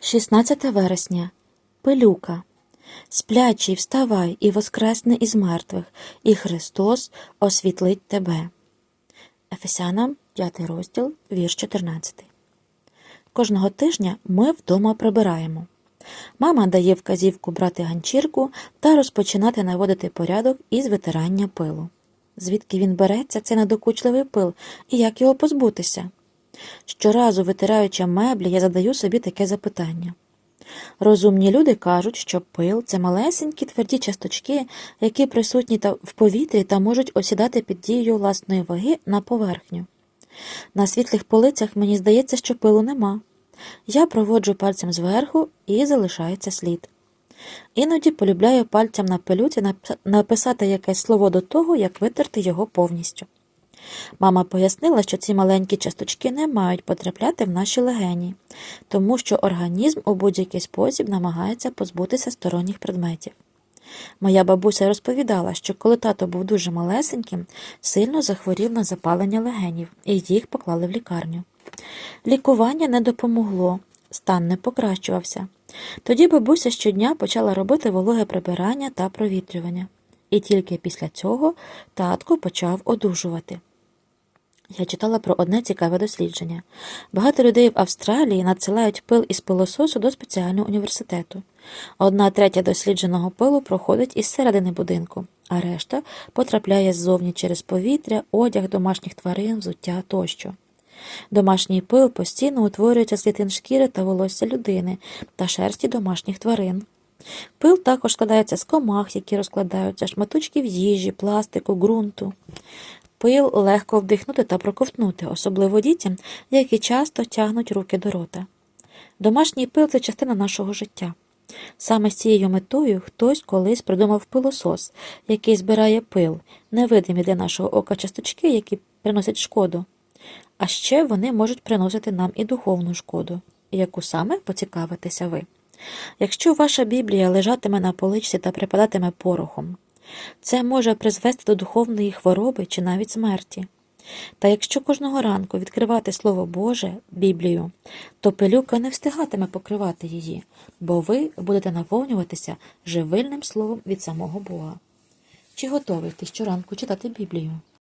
16 вересня. Пилюка. Сплячий, вставай і воскресне із мертвих, і Христос освітлить тебе. Ефесянам, 5 розділ, вірш 14. Кожного тижня ми вдома прибираємо. Мама дає вказівку брати ганчірку та розпочинати наводити порядок із витирання пилу. Звідки він береться, цей надокучливий пил, і як його позбутися? Щоразу витираючи меблі, я задаю собі таке запитання. Розумні люди кажуть, що пил це малесенькі тверді часточки, які присутні в повітрі та можуть осідати під дією власної ваги на поверхню. На світлих полицях мені здається, що пилу нема. Я проводжу пальцем зверху і залишається слід. Іноді полюбляю пальцем на пилюці написати якесь слово до того, як витерти його повністю. Мама пояснила, що ці маленькі часточки не мають потрапляти в наші легені, тому що організм у будь-який спосіб намагається позбутися сторонніх предметів. Моя бабуся розповідала, що коли тато був дуже малесеньким, сильно захворів на запалення легенів, і їх поклали в лікарню. Лікування не допомогло, стан не покращувався. Тоді бабуся щодня почала робити вологе прибирання та провітрювання. І тільки після цього татко почав одужувати. Я читала про одне цікаве дослідження. Багато людей в Австралії надсилають пил із пилососу до спеціального університету. Одна третя дослідженого пилу проходить із середини будинку, а решта потрапляє ззовні через повітря, одяг домашніх тварин, взуття тощо. Домашній пил постійно утворюється з клітин шкіри та волосся людини та шерсті домашніх тварин. Пил також складається з комах, які розкладаються, шматочків їжі, пластику, ґрунту. Пил легко вдихнути та проковтнути, особливо дітям, які часто тягнуть руки до рота. Домашній пил це частина нашого життя. Саме з цією метою хтось колись придумав пилосос, який збирає пил, невидимі для нашого ока часточки, які приносять шкоду. А ще вони можуть приносити нам і духовну шкоду, яку саме поцікавитеся ви. Якщо ваша Біблія лежатиме на поличці та припадатиме порохом, це може призвести до духовної хвороби чи навіть смерті. Та якщо кожного ранку відкривати Слово Боже, Біблію, то пилюка не встигатиме покривати її, бо ви будете наповнюватися живильним словом від самого Бога. Чи готовий ти щоранку читати Біблію?